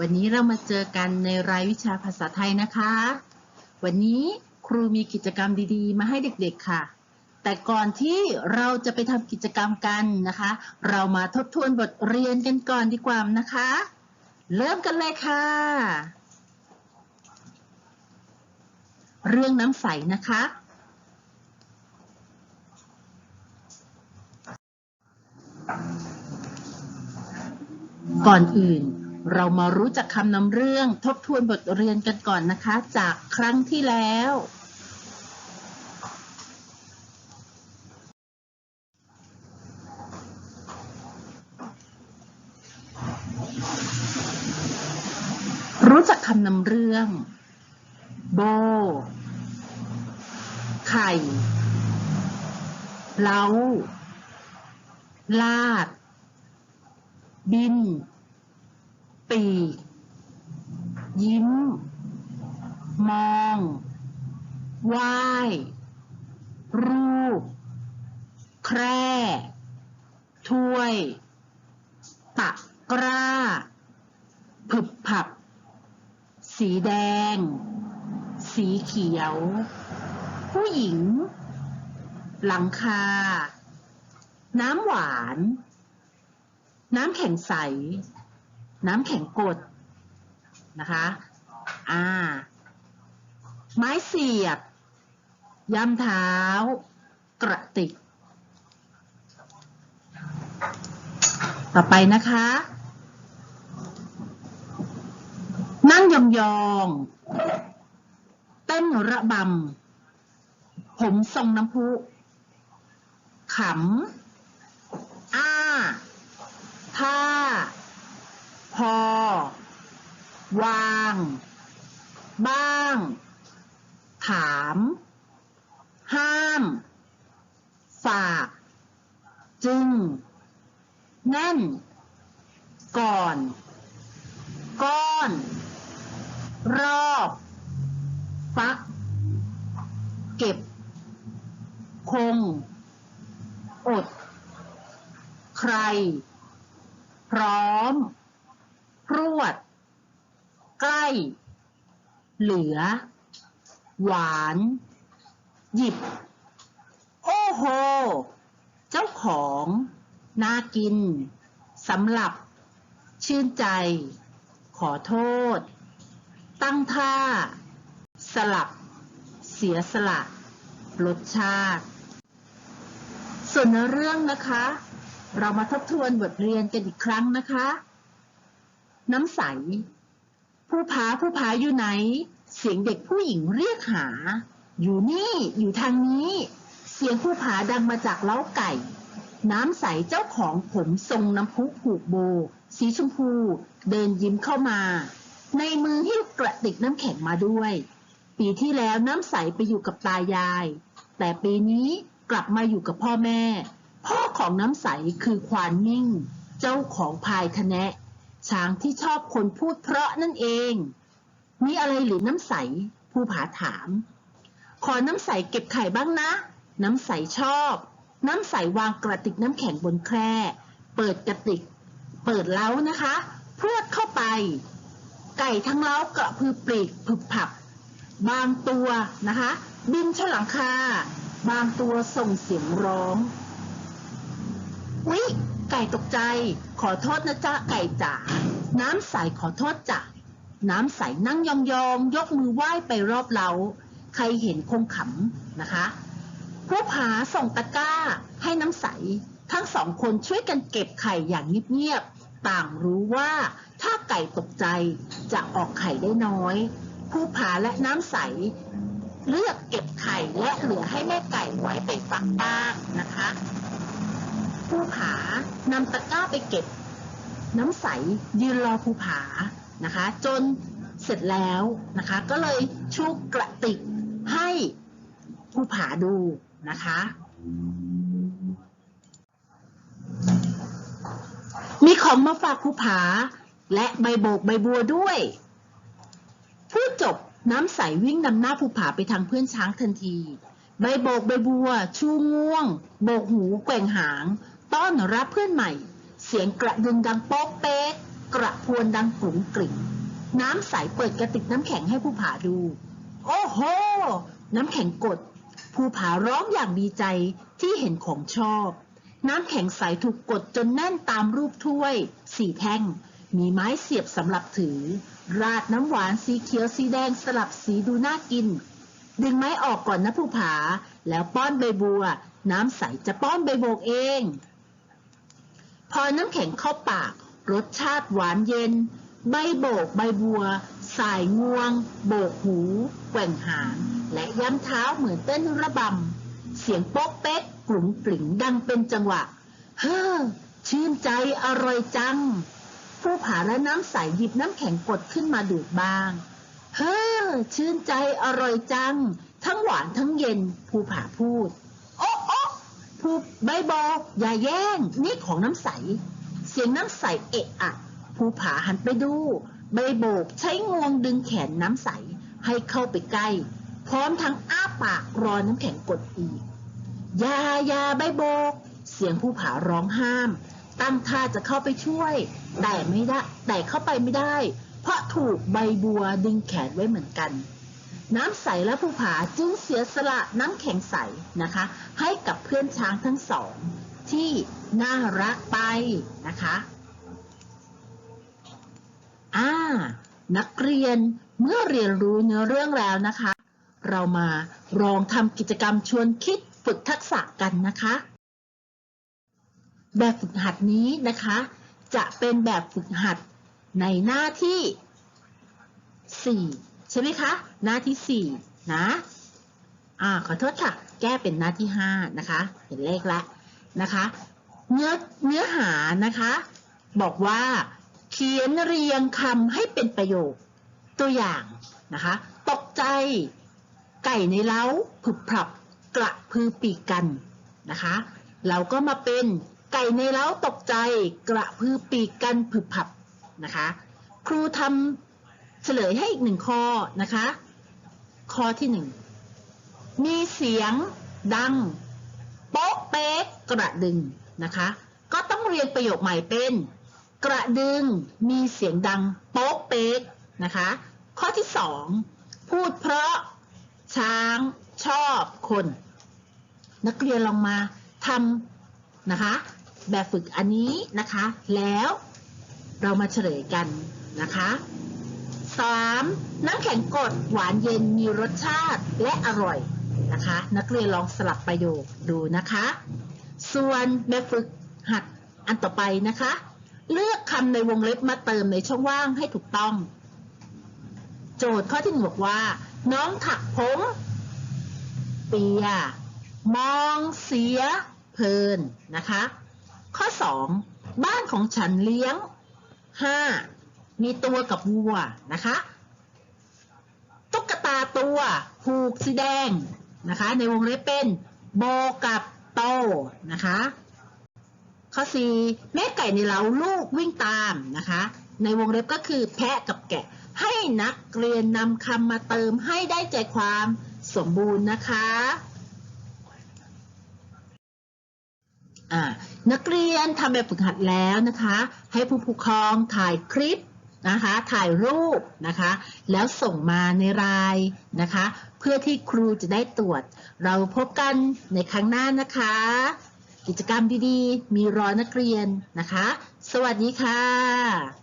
วันนี้เรามาเจอกันในรายวิชาภาษาไทยนะคะ วันนี้ครูมีกิจกรรมดีๆ มาให้เด็กๆค่ะ แต่ก่อนที่เราจะไปทำกิจกรรมกันนะคะ เรามาทบทวนบทเรียนกันก่อนดีกว่านะคะ เริ่มกันเลยค่ะ เรื่องน้ำใสนะคะ ก่อนอื่น เรามารู้จักคำนำเรื่องทบทวนบทเรียนกันก่อนนะคะ จากครั้งที่แล้ว รู้จักคำนำเรื่อง โบ ไข่ เล้า ลาด บิน ปีกยิ้ม มองไหว้รูป แคร่ ถ้วย ตะกร้า ผึบผับ สีแดง สีเขียว ผู้หญิง หลังคา น้ำหวาน น้ำแข็งใส น้ำแข็งกดนะคะอ่าไม้เสียบย่ำเท้ากระติก ต่อไปนะคะ นั่งยองๆเต้นระบำ ผมทรงน้ำพุขำ อ้า ท่า พอ วาง บ้าง ถาม ห้าม ฝาก จึง แน่น ก่อน ก้อน รอบฟัก เก็บ คง อด ใคร พร้อม ใกล้ เหลือ หวาน หยิบ โอ้โห เจ้าของ น่ากิน สำหรับ ชื่นใจ ขอโทษ ตั้งท่า สลับ เสียสละ รสชาติ ส่วนในเรื่องนะคะ เรามาทบทวนบทเรียนกันอีกครั้งนะคะ น้ำใส ผู้พาผู้พาอยู่ไหน เสียงเด็กผู้หญิงเรียกหา อยู่นี่ อยู่ทางนี้ เสียงผู้พาดังมาจากเล้าไก่ น้ำใสเจ้าของผมทรงน้ำพุผูกโบ สีชมพู เดินยิ้มเข้ามา ในมือหิ้วกระติกน้ำแข็งมาด้วย ปีที่แล้วน้ำใสไปอยู่กับตายาย แต่ปีนี้กลับมาอยู่กับพ่อแม่ พ่อของน้ำใสคือควานนิ่ง เจ้าของพายคะแนะ ช้างที่ชอบคนพูดเพราะนั่นเอง มีอะไรหรือน้ำใสผู้ผาถาม ขอน้ำใสเก็บไข่บ้างนะ น้ำใสชอบ น้ำใสวางกระติกน้ำแข็งบนแคร่ เปิดกระติก เปิดเล้านะคะ พรวดเข้าไป ไก่ทั้งเล้ากระพือปลีกผึบผับ บางตัวนะคะ บินชนหลังคา บางตัวส่งเสียงร้อง ตกใจ ขอโทษนะจ๊ะไก่จ๋าน้ำใสขอโทษจ้ะน้ำใสนั่งยองๆยกมือไหว้ไปรอบเล้า ใครเห็นคงขำนะคะผู้ผาส่งตะกร้าให้น้ำใส ทั้งสองคนช่วยกันเก็บไข่อย่างเงียบๆต่างรู้ว่าถ้าไก่ตกใจจะออกไข่ได้น้อย ผู้ผาและน้ำใส เลือกเก็บไข่และเหลือให้แม่ไก่ไว้ไปฟักบ้างนะคะ ผู้ผานำตะกร้าไปเก็บ น้ำใสยืนรอภูผานะคะ จนเสร็จแล้วนะคะ ก็เลยชูกกระติกให้ภูผาดูนะคะ มีของมาฝากภูผา และใบโบกใบบัวด้วยพูดจบน้ำใสวิ่งนำหน้าภูผาไปทางเพื่อนช้างทันที ใบโบกใบบัว ชูง่วง โบกหูแกว่งหาง ต้อนรับเพื่อนใหม่ เสียงกระดึงดังโป๊กเป๊ก กระพวนดังกลุ่มกลิ่ง น้ำใสเปิดกระติกน้ำแข็งให้ผู้ผาดู โอ้โห น้ำแข็งกดภูผาร้องอย่างดีใจที่เห็นของชอบ น้ำแข็งใสถูกกดจนแน่นตามรูปถ้วย สี่แท่ง มีไม้เสียบสำหรับถือ ราดน้ำหวานสีเขียวสีแดงสลับสีดูน่ากิน ดึงไม้ออกก่อนนะภูผา แล้วป้อนใบบัว น้ำใสจะป้อนใบโบกเอง พอน้ำแข็งเข้าปาก รสชาติหวานเย็น ใบโบกใบบัว สายงวง โบกหู แกว่งหาง และย้ำเท้าเหมือนเต้นระบำ เสียงโป๊กเป๊กกลุ่มกลิ่งดังเป็นจังหวะ เฮ้อ ชื่นใจอร่อยจัง ผู้ผาและน้ำใสหยิบน้ำแข็งกดขึ้นมาดูดบ้าง เฮ้อ ชื่นใจอร่อยจัง ทั้งหวานทั้งเย็น ภูผาพูด อ๊ะภูใบบออย่าแย่ง นี่ของน้ำใส เสียงน้ำใสเอะอะภูผาหันไปดู ใบโบกใช้งวงดึงแขนน้ำใสให้เข้าไปใกล้ พร้อมทั้งอ้าปากรอน้ำแข็งกดอีกอยาอยาใบโบก เสียงภูผาร้องห้าม ตั้งท่าจะเข้าไปช่วย แต่ไม่ได้ แต่เข้าไปไม่ได้ เพราะถูกใบบัวดึงแขนไว้เหมือนกัน น้ำใสและภูผาจึงเสียสละน้ำแข็งใสนะคะ ให้กับเพื่อนช้างทั้งสอง ที่น่ารักไปนะคะอ่านักเรียนเมื่อเรียนรู้เนื้อเรื่องแล้วนะคะ เรามาลองทำกิจกรรมชวนคิดฝึกทักษะกันนะคะ แบบฝึกหัดนี้นะคะ จะเป็นแบบฝึกหัดในหน้าที่ 4 ใช่ไหมคะ หน้าที่ 4 นะอ่าขอโทษค่ะ แก้เป็นหน้าที่ 5 นะคะ เห็นเลขแล้วนะคะ เนื้อเนื้อหานะคะ บอกว่าเขียนเรียงคำให้เป็นประโยคตัวอย่างนะคะ ตกใจไก่ในเล้าผึบพรับกระพือปีกกันนะคะ เราก็มาเป็นไก่ในเล้าตกใจกระพือปีกกันผึบพับนะคะ ครูทำ เฉลยให้อีกหนึ่งข้อนะคะ ข้อที่หนึ่งมีเสียงดัง โป๊กเป๊กกระดึงนะคะ ก็ต้องเรียนประโยคใหม่เป็น กระดึงมีเสียงดังโป๊กเป๊กนะคะ ข้อที่สองพูดเพราะช้างชอบคน นักเรียนลองมาทำนะคะ แบบฝึกอันนี้นะคะ แล้วเรามาเฉลยกันนะคะ 3. น้ำแข็งกดหวานเย็นมีรสชาติและอร่อยนะคะ นักเรียนลองสลับประโยคดูนะคะ ส่วนแบบฝึกหัดอันต่อไปนะคะ เลือกคำในวงเล็บมาเติมในช่องว่างให้ถูกต้อง โจทย์ข้อที่หนึ่งบอกว่า น้องถักผมเปีย มองเสีย เพลินนะคะ ข้อ 2 บ้านของฉันเลี้ยง 5. มีตัวกับวัวนะคะ ตุ๊กตาตัวผูกสีแดงนะคะ ในวงเล็บเป็นโบกับโตนะคะ ข้อ4แม่ไก่ในเล้าลูกวิ่งตามนะคะ ในวงเล็บก็คือแพะกับแกะ ให้นักเรียนนำคำมาเติมให้ได้ใจความสมบูรณ์นะคะอ่านักเรียนทำแบบฝึกหัดแล้วนะคะ ให้ผู้ปกครองถ่ายคลิป นะคะถ่ายรูปนะคะ แล้วส่งมาในไลน์นะคะ เพื่อที่ครูจะได้ตรวจ เราพบกันในครั้งหน้านะคะ กิจกรรมดีๆ มีรอนักเรียนนะคะ สวัสดีค่ะ